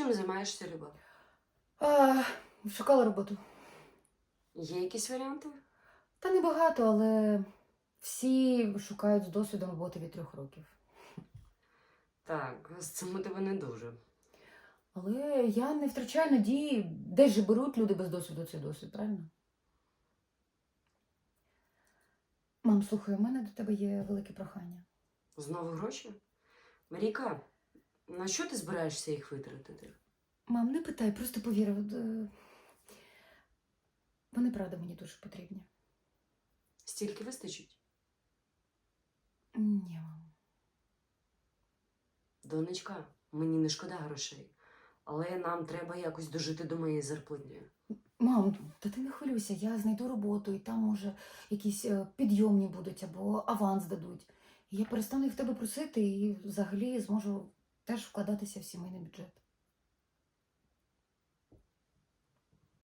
Чим займаєшся, Люба? А, шукала роботу. Є якісь варіанти? Та небагато, але всі шукають з досвідом роботи від трьох років. Так, з цим у тебе не дуже. Але я не втрачаю надії, де ж беруть люди без досвіду цей досвід, правильно? Мам, слухай, у мене до тебе є велике прохання. Знову гроші? Марійка, на що ти збираєшся їх витратити? Мам, не питай, просто повір. е, Вони правда мені дуже потрібні. Стільки вистачить? Ні, мам. Донечка, мені не шкода грошей, але нам треба якось дожити до моєї зарплатні. Мам, та ти не хвилюйся, я знайду роботу, і там, може, якісь е, підйомні будуть або аванс дадуть. Я перестану їх в тебе просити і взагалі зможу теж вкладатися в сімейний бюджет.